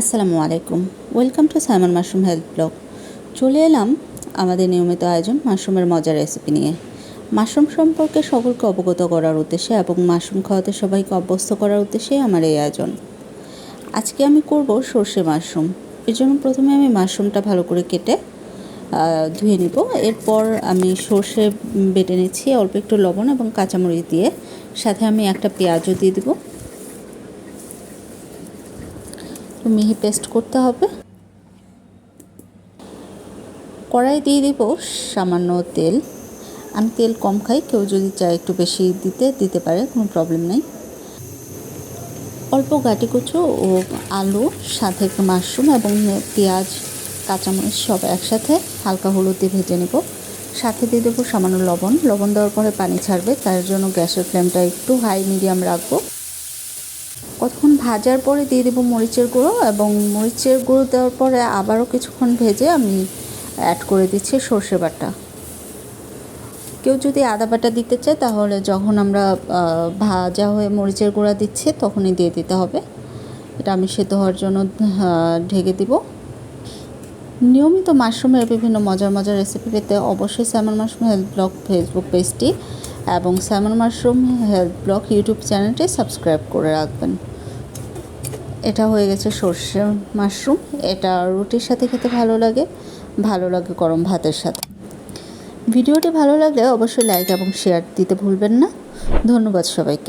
আসসালামু আলাইকুম। Welcome to Simon mushroom health blog. চলে এলাম আমাদের নিয়মিত আয়োজন মাশরুমের মজার রেসিপি নিয়ে। মাশরুম সম্পর্কে সকলকে অবগত করার উদ্দেশ্যে এবং মাশরুম খাওয়াতে সবাইকে অভ্যস্ত করার উদ্দেশ্যে আমার এই আয়োজন। আজকে আমি করব সর্ষে মাশরুম। এর জন্য প্রথমে আমি মাশরুমটা ভালো করে কেটে ধুয়ে নিব। এরপর আমি সর্ষে বেটে নিচ্ছি অল্প একটু লবণ এবং কাঁচামরিচ দিয়ে। সাথে আমি একটা পেঁয়াজও দিয়ে দেবো। একটু মিহি পেস্ট করতে হবে। কড়াই দিয়ে দিব সামান্য তেল। আমি তেল কম খাই, কেউ যদি চায় একটু বেশি দিতে দিতে পারে, কোনো প্রবলেম নেই। অল্প গাটি কুচো ও আলু সাথে একটু মাশরুম এবং পেঁয়াজ, কাঁচামরিচ সব একসাথে হালকা হলুদ দিয়ে ভেজে নেব। সাথে দিয়ে দেবো সামান্য লবণ। লবণ দেওয়ার পরে পানি ছাড়বে, তার জন্য গ্যাসের ফ্লেমটা একটু হাই মিডিয়াম রাখব। কতক্ষণ ভাজার পরে দিয়ে দেবো মরিচের গুঁড়ো এবং মরিচের গুঁড়ো দেওয়ার পরে আবারও কিছুক্ষণ ভেজে আমি অ্যাড করে দিচ্ছি সর্ষে বাটা। কেউ যদি আদা বাটা দিতে চায় তাহলে যখন আমরা ভাজা হয়ে মরিচের গুঁড়া দিচ্ছি তখনই দিয়ে দিতে হবে। এটা আমি সেদ্ধ হওয়ার জন্য ঢেকে দিব। নিয়মিত মাশরুমের বিভিন্ন মজার মজার রেসিপি পেতে অবশ্যই salmon mushroom health blog Facebook পেজটি এবং salmon mushroom health blog YouTube চ্যানেলটি সাবস্ক্রাইব করে রাখবেন। এটা হয়ে গেছে সর্ষে মাশরুম। এটা রুটির সাথে খেতে ভালো লাগে ভালো লাগে গরম ভাতের সাথে। ভিডিওটি ভালো লাগলে অবশ্যই লাইক এবং শেয়ার দিতে ভুলবেন না। ধন্যবাদ সবাইকে।